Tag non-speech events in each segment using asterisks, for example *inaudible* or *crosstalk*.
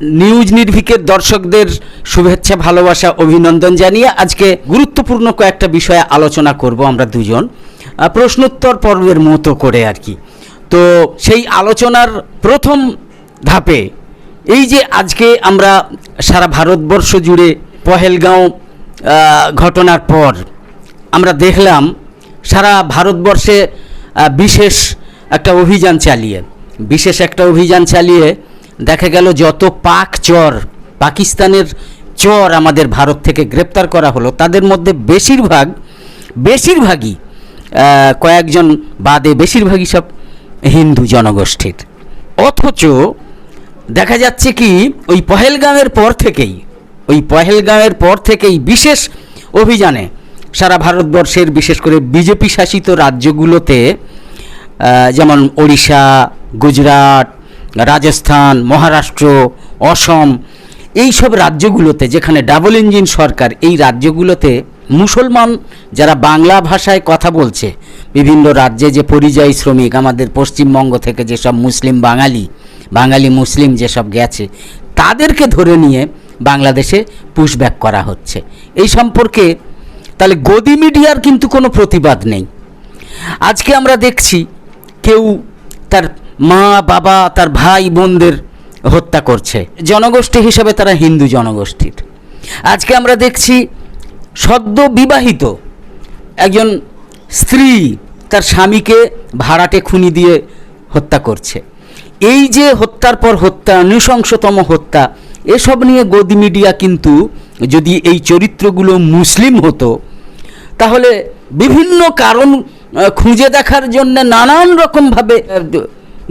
News নির্ভিকের দর্শকদের শুভেচ্ছা, ভালোবাসা, অভিনন্দন জানিয়ে আজকে গুরুত্বপূর্ণ কয়েকটা বিষয়ে আলোচনা করব আমরা দুজন। প্রশ্নোত্তর পর্বের মতো করে আর কি। তো সেই আলোচনার প্রথম ধাপে এই যে আজকে আমরা সারা ভারতবর্ষ জুড়ে পহেলগাঁও ঘটনার পর আমরা দেখলাম সারা ভারতবর্ষে বিশেষ একটা অভিযান চালিয়ে, বিশেষ একটা অভিযান চালিয়ে দেখা গেল যত পাক চর, পাকিস্তানের চর আমাদের ভারত থেকে গ্রেপ্তার করা হলো, তাদের মধ্যে বেশিরভাগ, বেশিরভাগই কয়েকজন বাদে বেশিরভাগই সব হিন্দু জনগোষ্ঠীর। অথচ দেখা যাচ্ছে কি, ওই পহেলগাঁওয়ের পর থেকেই, ওই পহেলগাঁওয়ের পর থেকেই বিশেষ অভিযানে সারা ভারতবর্ষের, বিশেষ করে বিজেপি শাসিত রাজ্যগুলোতে যেমন ওড়িশা, গুজরাট রাজস্থান, মহারাষ্ট্র, অসম এই সব রাজ্যগুলোতে যেখানে ডাবল ইঞ্জিন সরকার, এই রাজ্যগুলোতে মুসলমান যারা বাংলা ভাষায় কথা বলছে, বিভিন্ন রাজ্যে যে পরিযায়ী শ্রমিক, আমাদের পশ্চিমবঙ্গ থেকে যেসব মুসলিম বাঙালি বাঙালি মুসলিম যেসব গেছে, তাদেরকে ধরে নিয়ে বাংলাদেশে পুশব্যাক করা হচ্ছে। এই সম্পর্কে তাহলে গদি মিডিয়ার কিন্তু কোনো প্রতিবাদ নেই। আজকে আমরা দেখছি কেউ তার মা, বাবা, তার ভাই, বোনদের হত্যা করছে। জনগোষ্ঠী হিসাবে তারা হিন্দু জনগোষ্ঠীর। আজকে আমরা দেখছি সদ্য বিবাহিত একজন স্ত্রী তার স্বামীকে ভাড়াটে খুনি দিয়ে হত্যা করছে। এই যে হত্যার পর হত্যা, নৃশংসতম হত্যা, এসব নিয়ে গদি মিডিয়া কিন্তু যদি এই চরিত্রগুলো মুসলিম হতো, তাহলে বিভিন্ন কারণ খুঁজে দেখার জন্য নানান রকমভাবে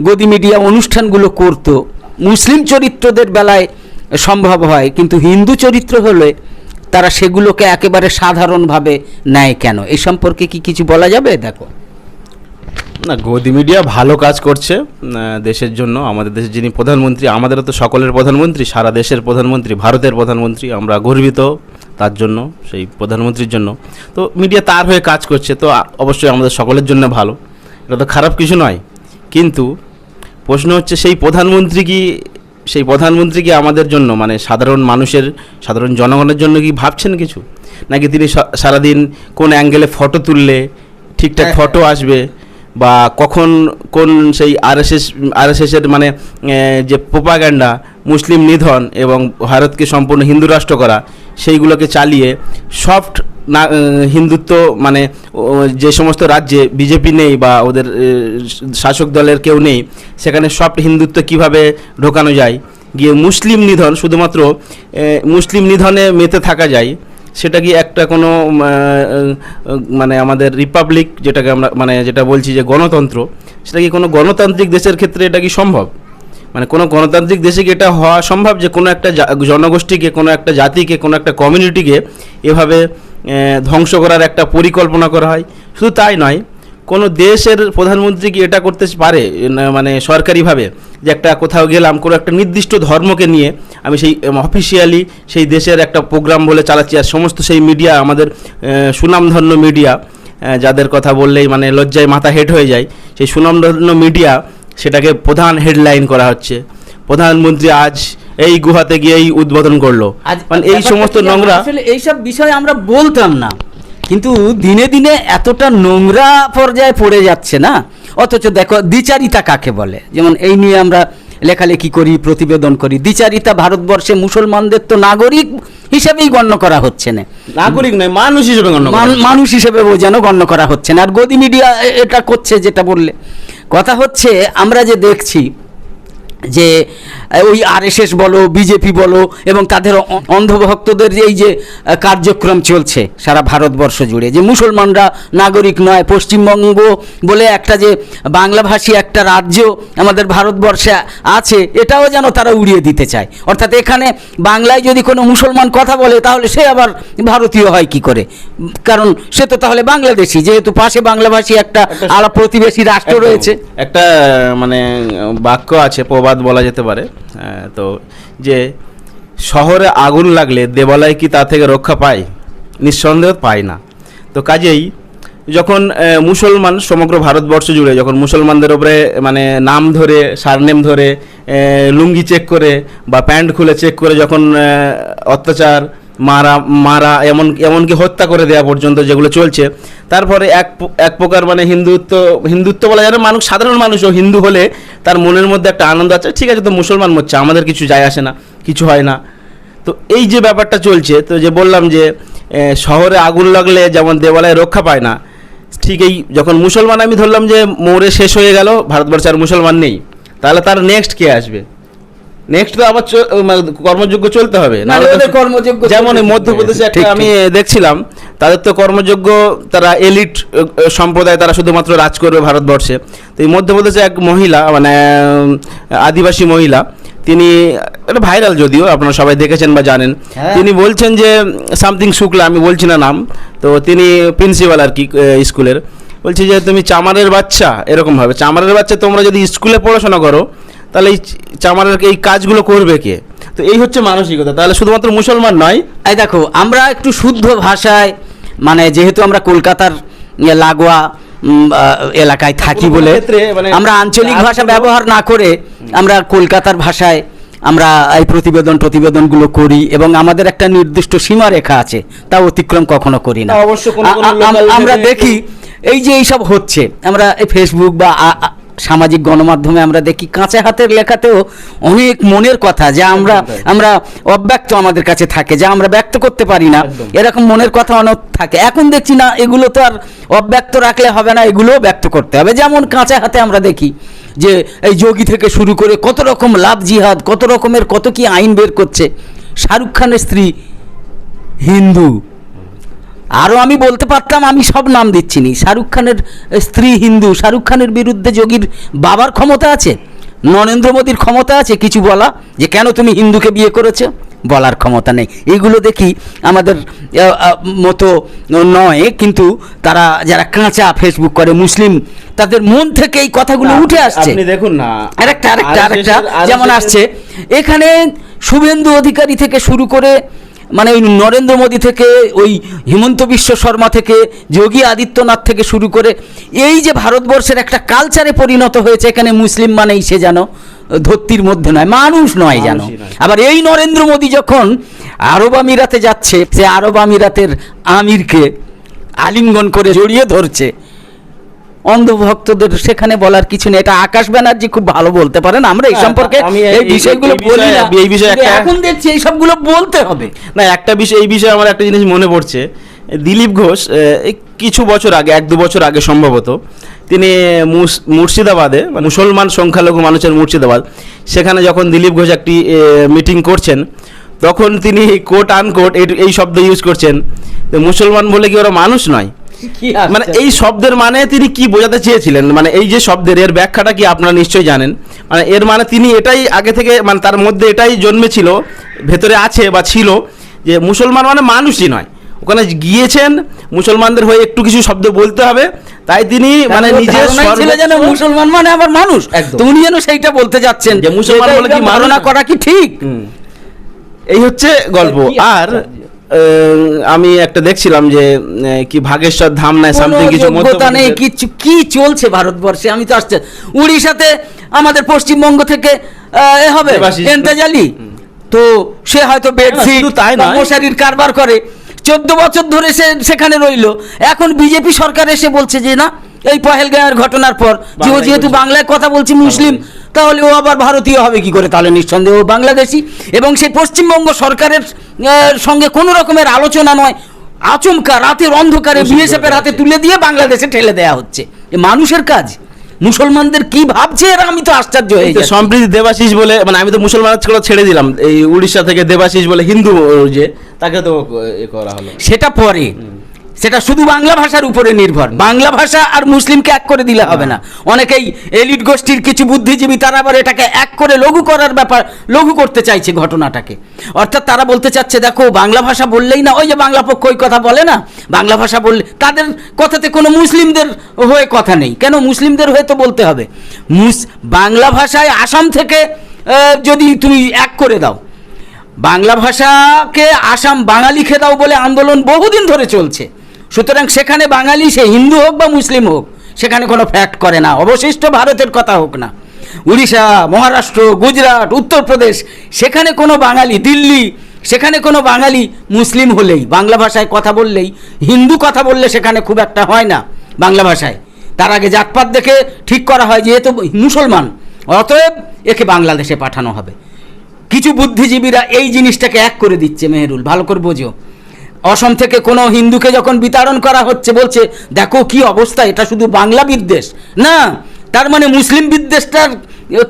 গদি মিডিয়া অনুষ্ঠানগুলো করত। মুসলিম চরিত্রদের বেলায় সম্ভব হয়, কিন্তু হিন্দু চরিত্র হলে তারা সেগুলোকে একেবারে সাধারণভাবে নেয় কেন? এই সম্পর্কে কি কিছু বলা যাবে? দেখো। না, গদি মিডিয়া ভালো কাজ করছে দেশের জন্য। আমাদের দেশের যিনি প্রধানমন্ত্রী, আমাদেরও তো সকলের প্রধানমন্ত্রী, সারা দেশের প্রধানমন্ত্রী, ভারতের প্রধানমন্ত্রী, আমরা গর্বিত তার জন্য, সেই প্রধানমন্ত্রীর জন্য। তো মিডিয়া তার হয়ে কাজ করছে, তো অবশ্যই আমাদের সকলের জন্য ভালো। এটা তো খারাপ কিছু নয়। কিন্তু প্রশ্ন হচ্ছে সেই প্রধানমন্ত্রী কি সেই প্রধানমন্ত্রী কি আমাদের জন্য মানে সাধারণ মানুষের সাধারণ জনগণের জন্য কি ভাবছেন কিছু? নাকি তিনি সারাদিন কোন অ্যাঙ্গেলে ফটো তুললে ঠিকঠাক হ্যাঁ, ফটো আসবে? বা কখন কোন সেই আরএসএস আরএসএসের মানে যে প্রোপাগ্যান্ডা মুসলিম নিধন এবং ভারতকে সম্পূর্ণ হিন্দু রাষ্ট্র করা সেইগুলোকে চালিয়ে সফট না হিন্দুত্ব মানে যে সমস্ত রাজ্যে বিজেপি নেই বা ওদের শাসক দলের কেউ নেই, সেখানে সফট হিন্দুত্ব কীভাবে ঢোকানো যায়? গিয়ে মুসলিম নিধন শুধুমাত্র মুসলিম নিধনে মেতে থাকা যায়, সেটা কি একটা কোনো মানে আমাদের রিপাবলিক, যেটাকে আমরা মানে যেটা বলছি যে গণতন্ত্র, সেটা কি কোনো গণতান্ত্রিক দেশের ক্ষেত্রে এটা কি সম্ভব? মানে কোনো গণতান্ত্রিক দেশে কি এটা হওয়া সম্ভব যে কোনো একটা জনগোষ্ঠীকে কোনো একটা জাতিকে, কোনো একটা কমিউনিটিকে এভাবে ধ্বংস করার একটা পরিকল্পনা করা হয়। শুধু তাই নয়, কোনো দেশের প্রধানমন্ত্রী কি এটা করতে পারে মানে সরকারিভাবে? যে একটা কোথাও গেলাম, কোনো একটা নির্দিষ্ট ধর্মকে নিয়ে আমি সেই অফিসিয়ালি সেই দেশের একটা প্রোগ্রাম বলে চালাচ্ছি। আর সমস্ত সেই মিডিয়া আমাদের সুনামধন্য মিডিয়া যাদের কথা বললেই মানে লজ্জায় মাথা হেড হয়ে যায়, সেই সুনামধন্য মিডিয়া সেটাকে প্রধান হেডলাইন করা হচ্ছে। প্রধানমন্ত্রী আজ এই গুহাতে গিয়ে এই উদ্বোধন করল। মানে এই সমস্ত নোংরা আসলে এইসব বিষয় আমরা বলতাম না। কিন্তু দিনে দিনে এতটা নোংরা পর্যায়ে পড়ে যাচ্ছে না। অথচ দেখো দ্বিচারিতা কাকে বলে? যেমন এই নিয়ে আমরা লেখালেখি করি প্রতিবেদন করি। দ্বিচারিতা ভারতবর্ষে মুসলমানদের তো নাগরিক হিসেবেই গণ্য করা হচ্ছে না। নাগরিক নয় মানুষ হিসেবে গণ্য মানুষ হিসেবে যেন গণ্য করা হচ্ছে না। আর গদি মিডিয়া এটা করছে যেটা বললে। কথা হচ্ছে আমরা যে দেখছি যে ওই আরএসএস বলো বিজেপি বলো এবং তাদের অন্ধভক্তদের এই যে কার্যক্রম চলছে সারা ভারতবর্ষ জুড়ে যে মুসলমানরা নাগরিক নয় পশ্চিমবঙ্গ বলে একটা যে বাংলাভাষী একটা রাজ্য আমাদের ভারতবর্ষে আছে এটাও যেন তারা উড়িয়ে দিতে চায়। অর্থাৎ এখানে বাংলায় যদি কোনো মুসলমান কথা বলে তাহলে সে আবার ভারতীয় হয় কি করে? কারণ সে তো তাহলে বাংলাদেশি যেহেতু পাশে বাংলাভাষী একটা আলাদা প্রতিবেশী রাষ্ট্র রয়েছে। একটা মানে বাক্য আছে প্রবাদ বলা যেতে পারে। তো যে শহরে আগুন লাগলে দেবালয় কি তা থেকে রক্ষা পায়? নিঃসন্দেহ পায় না। তো কাজেই যখন মুসলমান সমগ্র ভারতবর্ষ জুড়ে যখন মুসলমানদের ওপরে মানে নাম ধরে, সারনেম ধরে লুঙ্গি চেক করে বা প্যান্ট খুলে চেক করে যখন অত্যাচার মারা মারা, এমন, এমনকি হত্যা করে দেওয়া পর্যন্ত যেগুলো চলছে। তারপরে এক এক প্রকার মানে হিন্দুত্ব হিন্দুত্ব বলা যায় মানুষ, সাধারণ মানুষও হিন্দু হলে তার মনের মধ্যে একটা আনন্দ আছে, ঠিক আছে, তো মুসলমান মরছে, আমাদের কিছু যায় আসে না, কিছু হয় না। তো এই যে ব্যাপারটা চলছে, তো যে বললাম যে শহরে আগুন লাগলে যেমন দেওয়ালয় রক্ষা পায় না, ঠিক এই যখন মুসলমান, আমি ধরলাম যে মোড়ে শেষ হয়ে গেল, ভারতবর্ষে আর মুসলমান নেই, তাহলে তার নেক্সট কে আসবে? নেক্সট তো আবার চ- মানে কর্মযোগ্য চলতে হবে কর্মযোগ্য যেমন মধ্যপ্রদেশে একটা আমি দেখছিলাম তাদের তো কর্মযোগ্য তারা এলিট সম্প্রদায় তারা শুধুমাত্র রাজ করবে ভারতবর্ষে। তো এই মধ্যপ্রদেশে এক মহিলা মানে আদিবাসী মহিলা তিনি এটা ভাইরাল যদিও আপনারা সবাই দেখেছেন বা জানেন হ্যাঁ। তিনি বলছেন যে সামথিং শুক্লা আমি বলছি না নাম তো তিনি প্রিন্সিপাল আর কি স্কুলের বলছি যে তুমি চামারের বাচ্চা এরকম ভাবে চামারের বাচ্চা তোমরা যদি স্কুলে পড়াশোনা করো তাহলে এই চামারের এই কাজগুলো করবে কে? তো এই হচ্ছে মানসিকতা। তাহলে শুধুমাত্র মুসলমান নয় এই দেখো আমরা একটু শুদ্ধ ভাষায় মানে যেহেতু আমরা কলকাতার ইয়ে লাগোয়া এলাকায় থাকি বলে মানে আমরা আঞ্চলিক ভাষা ব্যবহার না করে আমরা কলকাতার ভাষায় আমরা এই প্রতিবেদন প্রতিবেদনগুলো করি এবং আমাদের একটা নির্দিষ্ট সীমারেখা আছে তা অতিক্রম কখনো করি না। আমরা দেখি এই যে এইসব হচ্ছে আমরা এই ফেসবুক বা সামাজিক গণমাধ্যমে আমরা দেখি কাঁচা হাতের লেখাতেও অনেক মনের কথা যা আমরা আমরা অব্যক্ত আমাদের কাছে থাকে যা আমরা ব্যক্ত করতে পারি না। এরকম মনের কথা অনেক থাকে। এখন দেখছি না এগুলো তো আর অব্যক্ত রাখলে হবে না এগুলোও ব্যক্ত করতে হবে। যেমন কাঁচা হাতে আমরা দেখি যে এই যোগী থেকে শুরু করে কত রকম লাভ জিহাদ কত রকমের কত কি আইন বের করছে। শাহরুখ খানের স্ত্রী হিন্দু। আরও আমি বলতে পারতাম আমি সব নাম দিচ্ছি নি শাহরুখ খানের স্ত্রী হিন্দু। শাহরুখ খানের বিরুদ্ধে যোগীর বাবার ক্ষমতা আছে নরেন্দ্র মোদীর ক্ষমতা আছে কিছু বলা যে কেন তুমি হিন্দুকে বিয়ে করেছ? বলার ক্ষমতা নেই। এগুলো দেখি আমাদের মতো নয় কিন্তু তারা যারা কাঁচা ফেসবুক করে মুসলিম তাদের মন থেকে এই কথাগুলো উঠে আসছে। আপনি দেখুন না আরেকটা আরেকটা আরেকটা RSS যেমন আসছে এখানে শুভেন্দু অধিকারী থেকে শুরু করে মানে ওই নরেন্দ্র মোদী থেকে ওই হিমন্ত বিশ্ব শর্মা থেকে যোগী আদিত্যনাথ থেকে শুরু করে এই যে ভারতবর্ষের একটা কালচারে পরিণত হয়েছে এখানে মুসলিম মানেই সে যেন ধত্তির মধ্যে নয় মানুষ নয় যেন। আবার এই নরেন্দ্র মোদী যখন আরব আমিরাতে যাচ্ছে সে আরব আমিরাতের আমিরকে আলিঙ্গন করে জড়িয়ে ধরছে। অন্ধভক্তদের সেখানে বলার কিছু নেই। এটা আকাশ ব্যানার্জি খুব ভালো বলতে পারেন। আমরা এই হ্যাঁ, সম্পর্কে এই বিষয়গুলো বলি না। এই বিষয়ে একটা- এখন দেখছি এই সবগুলো বলতে হবে। না একটা বিষয় এই বিষয়ে আমার একটা জিনিস মনে পড়ছে। দিলীপ ঘোষ কিছু বছর আগে এক দু বছর আগে সম্ভবত তিনি মুর্শিদাবাদে মানে মুসলমান সংখ্যালঘু মানুষের মুর্শিদাবাদ সেখানে যখন দিলীপ ঘোষ একটি মিটিং করছেন তখন তিনি কোট আনকোট এই শব্দ ইউজ করছেন মুসলমান বলে কি ওরা মানুষ নয়? মানে এই শব্দের মানে তিনি কি বোঝাতে চেয়েছিলেন? মানে এই যে শব্দের এর ব্যাখ্যাটা কি আপনারা নিশ্চয়ই জানেন? মানে এর মানে তিনি এটাই আগে থেকে মানে তার মধ্যে এটাই জন্মেছিল ভেতরে আছে বা ছিল যে মুসলমান মানে মানুষই নয়। ওখানে গিয়েছেন মুসলমানদের হয়ে একটু কিছু শব্দ বলতে হবে। তাই তিনি মানে নিজের যেন মুসলমান মানে আবার মানুষ। একদম। তো উনি যেন সেইটা বলতে যাচ্ছেন। যে মুসলমান বলে কি এটা মানুষ? ধারণা না? করা কি ঠিক? এই হচ্ছে গল্প। আর আমি একটা দেখছিলাম যে কি ভাগেশ্বর ধাম নাই সামথিং কিছু যোগ্যতা নেই কিচ্ছু কি চলছে ভারতবর্ষে? আমি তো আসছে। উড়িষ্যাতে আমাদের পশ্চিমবঙ্গ থেকে এ হবে। এন্তেজালি। তো সে হয়তো বেডশিট তাই না। মশারির কারবার করে। চোদ্দ বছর ধরে সে সেখানে রইল। এখন বিজেপি সরকার এসে বলছে যে না এই পহেলগাঁয়ের ঘটনার পর যেহেতু বাংলায় কথা বলছি মুসলিম তাহলে ও আবার ভারতীয় হবে কি করে? তাহলে নিঃসন্দেহ ও বাংলাদেশি। এবং সেই পশ্চিমবঙ্গ সরকারের সঙ্গে কোনো রকমের আলোচনা নয়। আচমকা রাতের অন্ধকারে বিএসএফের হাতে তুলে দিয়ে বাংলাদেশে ঠেলে দেয়া হচ্ছে। এ মানুষের কাজ। মুসলমানদের কি ভাবছে এরা? আমি তো আশ্চর্য হয়ে যাচ্ছি। সম্প্রীতি দেবাশিস বলে মানে আমি তো মুসলমান ছেড়ে দিলাম। এই উড়িষ্যা থেকে দেবাশিস বলে হিন্দু যে তাকে তো এ করা হলো। সেটা পরে। সেটা শুধু বাংলা ভাষার উপরে নির্ভর। বাংলা ভাষা আর মুসলিমকে এক করে দিলে হবে না। অনেকেই এলিট গোষ্ঠীর কিছু বুদ্ধিজীবী তারা আবার এটাকে এক করে লঘু করার ব্যাপার লঘু করতে চাইছে ঘটনাটাকে। অর্থাৎ তারা বলতে চাচ্ছে দেখো বাংলা ভাষা বললেই না ওই যে বাংলা পক্ষ ওই কথা বলে না? বাংলা ভাষা বললে তাদের কথাতে কোনো মুসলিমদের হয়ে কথা নেই। কেন? মুসলিমদের হয়ে তো বলতে হবে। মুস বাংলা ভাষায় আসাম থেকে যদি তুমি এক করে দাও বাংলা ভাষাকে আসাম বাঙালি লিখে দাও বলে আন্দোলন বহুদিন ধরে চলছে। সুতরাং সেখানে বাঙালি সে হিন্দু হোক বা মুসলিম হোক, সেখানে কোনো ফ্যাক্ট করে না, অবশিষ্ট ভারতের কথা হোক না। উড়িষ্যা, মহারাষ্ট্র, গুজরাট, উত্তরপ্রদেশ, সেখানে কোনো বাঙালি, দিল্লি, সেখানে কোনো বাঙালি মুসলিম হলেই, বাংলা ভাষায় কথা বললেই, হিন্দু কথা বললে সেখানে খুব একটা হয় না বাংলা ভাষায়। তার আগে জাতপাত দেখে ঠিক করা হয় যে এ তো মুসলমান, অতএব একে বাংলাদেশে পাঠানো হবে। কিছু বুদ্ধিজীবীরা এই জিনিসটাকে এক করে দিচ্ছে, মেহেরুল, ভালো করে বোঝো। অসম থেকে কোনো হিন্দুকে যখন বিতাড়ন করা হচ্ছে, বলছে, দেখো কি অবস্থা, এটা শুধু বাংলা বিদ্বেষ। না, তার মানে মুসলিম বিদ্বেষটার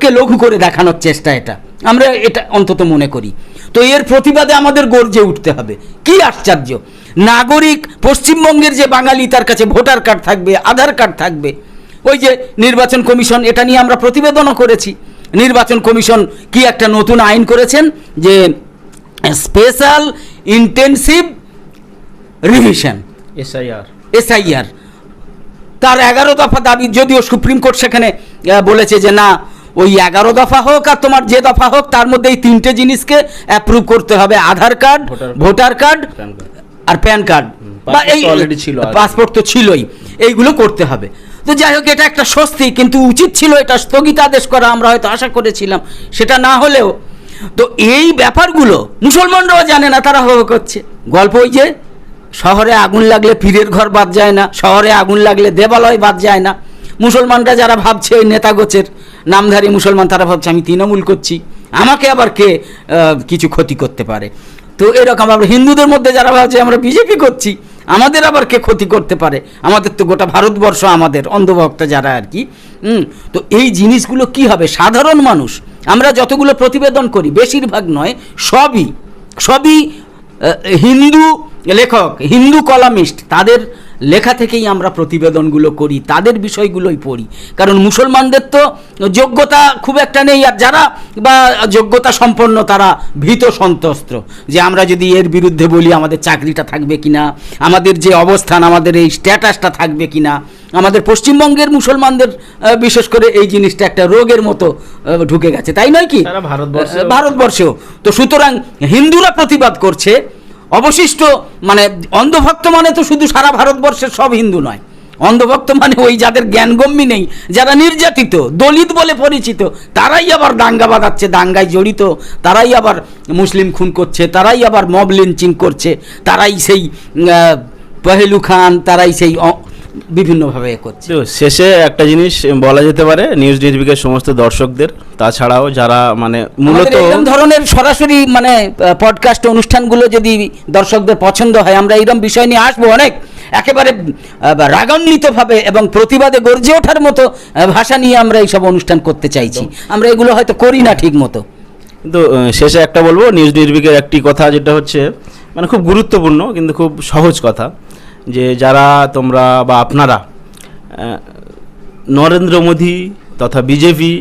কে লঘু করে দেখানোর চেষ্টা এটা। আমরা এটা অন্তত মনে করি। তো এর প্রতিবাদে আমাদের গর্জে উঠতে হবে। কি আশ্চর্য! নাগরিক পশ্চিমবঙ্গের যে বাঙালি, তার কাছে ভোটার কার্ড থাকবে, আধার কার্ড থাকবে। ওই যে নির্বাচন কমিশন, এটা নিয়ে আমরা প্রতিবেদনও করেছি। নির্বাচন কমিশন কি একটা নতুন আইন করেছেন যে special intensive revision SIR SIR তার এগারো দফা দাবি যদিও সুপ্রিম কোর্ট সেখানে বলেছে যে না ওই এগারো দফা হোক আর তোমার যে দফা হোক তার মধ্যে এই তিনটে জিনিসকে অ্যাপ্রুভ করতে হবে। Aadhaar card voter card. আর প্যান কার্ড। বা এই পাসপোর্ট তো ছিলই। এইগুলো করতে হবে। তো যাই হোক এটা একটা স্বস্তি কিন্তু উচিত ছিল এটা স্থগিতাদেশ করা আমরা হয়তো আশা করেছিলাম। সেটা না হলেও তো এই ব্যাপারগুলো মুসলমানরাও জানে না তারা হো করছে। গল্প ওই যে শহরে আগুন লাগলে পীরের ঘর বাদ যায় না, শহরে আগুন লাগলে দেবালয় বাদ যায় না। মুসলমানরা যারা ভাবছে ওই নেতাগোছের নামধারী মুসলমান তারা ভাবছে, আমি তৃণমূল করছি। আমাকে আবার কে কিছু ক্ষতি করতে পারে? তো এরকম আমরা হিন্দুদের মধ্যে যারা ভাবছে, আমরা বিজেপি করছি, আমাদের আবার কে ক্ষতি করতে পারে? আমাদের তো গোটা ভারতবর্ষ আমাদের, অন্ধভক্ত যারা আর কি। তো এই জিনিসগুলো কি হবে? সাধারণ মানুষ, আমরা যতগুলো প্রতিবেদন করি, বেশিরভাগ নয়, সবই সবই হিন্দু লেখক হিন্দু কলামিস্ট তাদের লেখা থেকেই আমরা প্রতিবেদনগুলো করি তাদের বিষয়গুলোই পড়ি। কারণ মুসলমানদের তো যোগ্যতা খুব একটা নেই আর যারা বা যোগ্যতা সম্পন্ন তারা ভীত সন্তস্ত্র যে আমরা যদি এর বিরুদ্ধে বলি আমাদের চাকরিটা থাকবে কিনা আমাদের যে অবস্থান আমাদের এই স্ট্যাটাসটা থাকবে কিনা। আমাদের পশ্চিমবঙ্গের মুসলমানদের বিশেষ করে এই জিনিসটা একটা রোগের মতো ঢুকে গেছে। তাই নয় কি? সারা ভারতবর্ষেও। ভারতবর্ষেও। তো সুতরাং হিন্দুরা প্রতিবাদ করছে অবশিষ্ট মানে অন্ধভক্ত মানে তো শুধু সারা ভারতবর্ষের সব হিন্দু নয়। অন্ধভক্ত মানে ওই যাদের জ্ঞানগম্যী নেই, যারা নির্যাতিত, দলিত বলে পরিচিত, তারাই আবার দাঙ্গা বাঁধাচ্ছে, দাঙ্গায় জড়িত, তারাই আবার মুসলিম খুন করছে, তারাই আবার মব লিঞ্চিং করছে, তারাই সেই পহেলু খান, তারাই সেই বিভিন্নভাবে এ করছে। শেষে একটা জিনিস বলা যেতে পারে নিউজ নিউজবিকের সমস্ত দর্শকদের তাছাড়াও যারা মানে মূলত এরকম ধরনের সরাসরি মানে পডকাস্ট অনুষ্ঠানগুলো যদি দর্শকদের পছন্দ হয় আমরা এইরকম বিষয় নিয়ে আসব অনেক। একেবারে রাগান্বিতভাবে এবং প্রতিবাদে গর্জে ওঠার মতো ভাষা নিয়ে আমরা এইসব অনুষ্ঠান করতে চাইছি। আমরা এগুলো হয়তো করি না ঠিক মতো। কিন্তু শেষে একটা বলব নিউজ নিউজবিকের একটি কথা যেটা হচ্ছে মানে খুব গুরুত্বপূর্ণ কিন্তু খুব সহজ কথা। যে যারা তোমরা বা আপনারা নরেন্দ্র মোদী তথা বিজেপি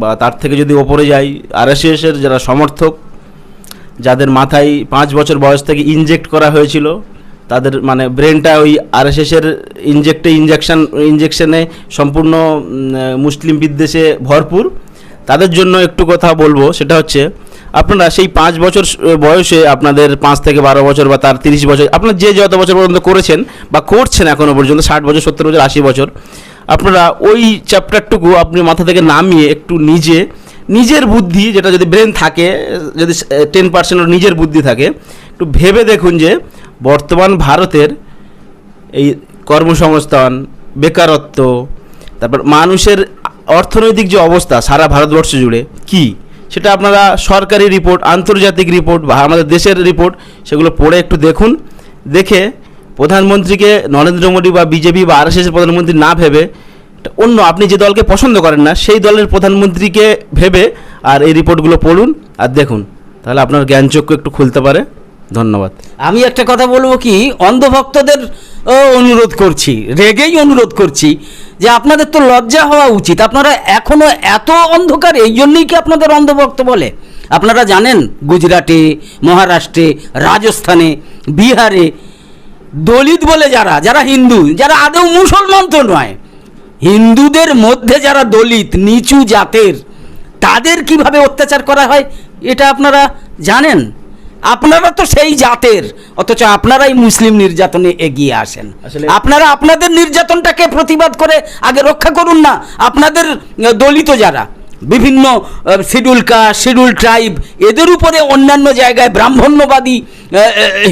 বা তার থেকে যদি ওপরে যাই আরএসএসের যারা সমর্থক, যাদের মাথায় পাঁচ বছর বয়স থেকে ইনজেক্ট করা হয়েছিল, তাদের মানে ব্রেনটা ওই আরএসএসের ইনজেক্টে ইনজেকশন ইনজেকশনে সম্পূর্ণ মুসলিম বিদ্বেষে ভরপুর। তাদের জন্য একটু কথা বলব, সেটা হচ্ছে আপনারা সেই পাঁচ বছর বয়সে আপনাদের পাঁচ থেকে বারো বছর বা তার তিরিশ বছর, আপনার যে যত বছর পর্যন্ত করেছেন বা করছেন এখনও পর্যন্ত, ষাট বছর, সত্তর বছর, আশি বছর, আপনারা ওই চ্যাপ্টারটুকু আপনি মাথা থেকে নামিয়ে একটু নিজে, নিজের বুদ্ধি, যেটা যদি ব্রেন থাকে, যদি টেন পার্সেন্ট নিজের বুদ্ধি থাকে, একটু ভেবে দেখুন যে বর্তমান ভারতের এই কর্মসংস্থান, বেকারত্ব, তারপর মানুষের অর্থনৈতিক যে অবস্থা সারা ভারতবর্ষ জুড়ে, কি? সেটা আপনারা সরকারি রিপোর্ট আন্তর্জাতিক রিপোর্ট বা আমাদের দেশের রিপোর্ট সেগুলো পড়ে একটু দেখুন। দেখে প্রধানমন্ত্রীকে নরেন্দ্র মোদী বা বিজেপি বা আরএসএসের প্রধানমন্ত্রী না ভেবে অন্য, আপনি যে দলকে পছন্দ করেন না, সেই দলের প্রধানমন্ত্রীকে ভেবে আর এই রিপোর্টগুলো পড়ুন আর দেখুন। তাহলে আপনার জ্ঞানচক্ষু একটু খুলতে পারে। ধন্যবাদ। আমি একটা কথা বলব কি, অন্ধভক্তদের অনুরোধ করছি, রেগেই অনুরোধ করছি যে আপনাদের তো লজ্জা হওয়া উচিত। আপনারা এখনও এত অন্ধকার, এই জন্যই কি আপনাদের অন্ধভক্ত বলে? আপনারা জানেন গুজরাটে, মহারাষ্ট্রে, রাজস্থানে, বিহারে, দলিত বলে যারা যারা হিন্দু, যারা আদৌ মুসলমান তো নয়, হিন্দুদের মধ্যে যারা দলিত, নিচু জাতের, তাদের কীভাবে অত্যাচার করা হয়, এটা আপনারা জানেন? আপনারা তো সেই জাতের অথচ আপনারাই মুসলিম নির্যাতনে এগিয়ে আসেন। আপনারা আপনাদের নির্যাতনটাকে প্রতিবাদ করে আগে রক্ষা করুন না আপনাদের দলিত যারা বিভিন্ন শিডিউল কাস্ট শিডিউল ট্রাইব এদের উপরে অন্যান্য জায়গায় ব্রাহ্মণ্যবাদী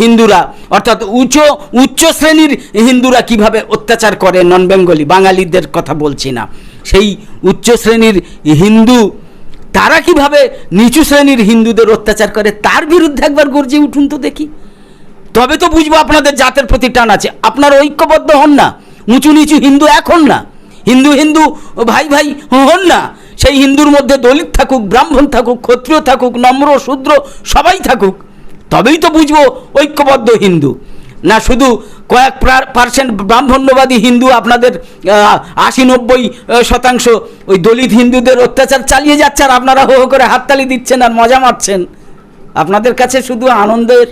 হিন্দুরা অর্থাৎ উচ্চ উচ্চ শ্রেণির হিন্দুরা কীভাবে অত্যাচার করে নন বেঙ্গলি বাঙালিদের কথা বলছি না। সেই উচ্চ শ্রেণির হিন্দু তারা কীভাবে নিচু শ্রেণির হিন্দুদের অত্যাচার করে, তার বিরুদ্ধে একবার গর্জে উঠুন তো দেখি। তবে তো বুঝব আপনাদের জাতের প্রতি টান আছে। আপনারা ঐক্যবদ্ধ হন না। উঁচু নিচু হিন্দু এখন না। হিন্দু হিন্দু ভাই ভাই হন না। সেই হিন্দুর মধ্যে দলিত থাকুক, ব্রাহ্মণ থাকুক, ক্ষত্রিয় থাকুক, নম্র, শূদ্র, সবাই থাকুক। তবেই তো বুঝব ঐক্যবদ্ধ হিন্দু। না শুধু কয়েক পার্সেন্ট ব্রাহ্মণ্যবাদী হিন্দু আপনাদের আশি নব্বই শতাংশ ওই দলিত হিন্দুদের অত্যাচার চালিয়ে যাচ্ছে আর আপনারা হো করে হাততালি দিচ্ছেন আর মজা মারছেন। আপনাদের কাছে শুধু আনন্দের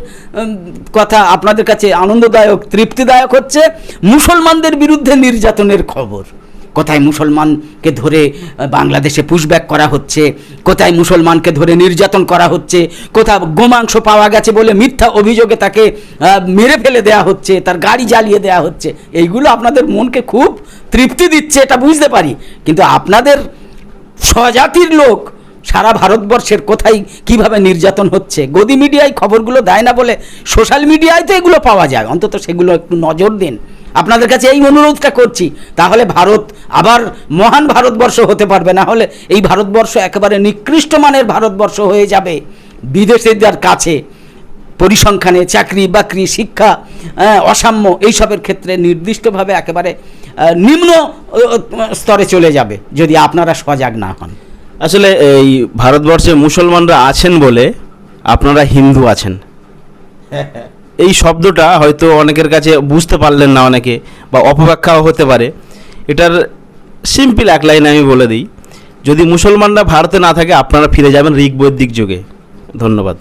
কথা, আপনাদের কাছে আনন্দদায়ক, তৃপ্তিদায়ক হচ্ছে মুসলমানদের বিরুদ্ধে নির্যাতনের খবর। কোথায় মুসলমানকে ধরে বাংলাদেশে পুশব্যাক করা হচ্ছে, কোথায় মুসলমানকে ধরে নির্যাতন করা হচ্ছে কোথাও গোমাংস পাওয়া গেছে বলে মিথ্যা অভিযোগে তাকে মেরে ফেলে দেয়া হচ্ছে, তার গাড়ি জ্বালিয়ে দেয়া হচ্ছে, এইগুলো আপনাদের মনকে খুব তৃপ্তি দিচ্ছে, এটা বুঝতে পারি। কিন্তু আপনাদের স্বজাতির লোক সারা ভারতবর্ষের কোথায় কীভাবে নির্যাতন হচ্ছে? গদি মিডিয়ায় খবরগুলো দেয় না বলে সোশ্যাল মিডিয়ায় তো এগুলো পাওয়া যায়, অন্তত সেগুলো একটু নজর দিন। আপনাদের কাছে এই অনুরোধটা করছি তাহলে ভারত আবার মহান ভারতবর্ষ হতে পারবে না হলে এই ভারতবর্ষ একেবারে নিকৃষ্ট মানের ভারতবর্ষ হয়ে যাবে। বিদেশিদের কাছে পরিসংখ্যানে চাকরি বাকরি শিক্ষা অসাম্য এইসবের ক্ষেত্রে নির্দিষ্টভাবে একেবারে নিম্ন স্তরে চলে যাবে যদি আপনারা সজাগ না হন। আসলে এই ভারতবর্ষে মুসলমানরা আছেন বলে আপনারা হিন্দু আছেন। *laughs* এই শব্দটা হয়তো অনেকের কাছে বুঝতে পারলেন না অনেকে বা অপব্যাখ্যাও হতে পারে। এটার সিম্পল এক লাইন আমি বলে দিই। যদি মুসলমানরা ভারতে না থাকে, আপনারা ফিরে যাবেন ঋগ বৈদিক যুগে। ধন্যবাদ।